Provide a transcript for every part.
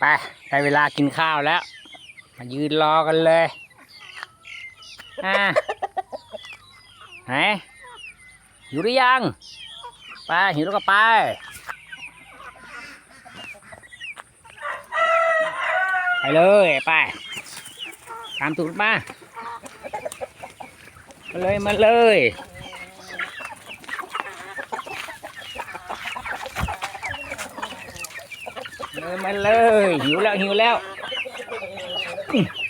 ไปได้เวลากินข้าวแล้ว มายืนรอกันเลยอ่าไหนหิวหรือยัง ไป หิวแล้วก็ไป ไปเลยไป ตามตูดมา มาเลย มาเลย เลย มาเลยหิวแล้วหิวแล้วอื้อมี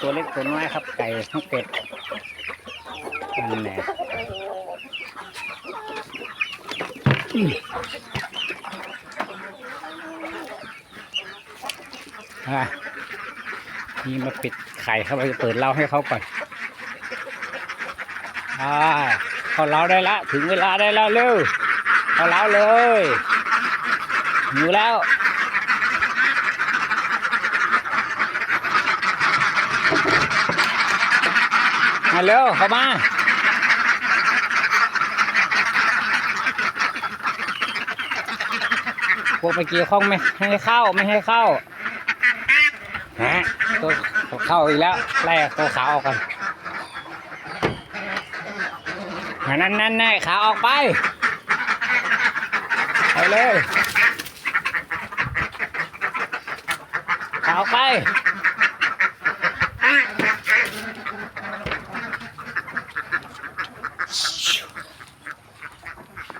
ตัวเล็กตัวน้อยครับ ไก่ทั้งเป็ดนั่นแหละนี่มาปิดไข่เข้าไปเปิดเล้าให้เขาก่อนอ่าเข้าเล้าได้ละ ถึงเวลาได้แล้วเร็วเข้าเล้าเลยหิวแล้ว มาเร็วเข้ามาพวกไปเกี่ยวข้องไม่ให้เข้าไม่ให้เข้าฮะตัวเข้าอีกแล้วไล่ตัวขาออกกันนั่นนั่นนั่นขาออกไปไปเลยขาออกไป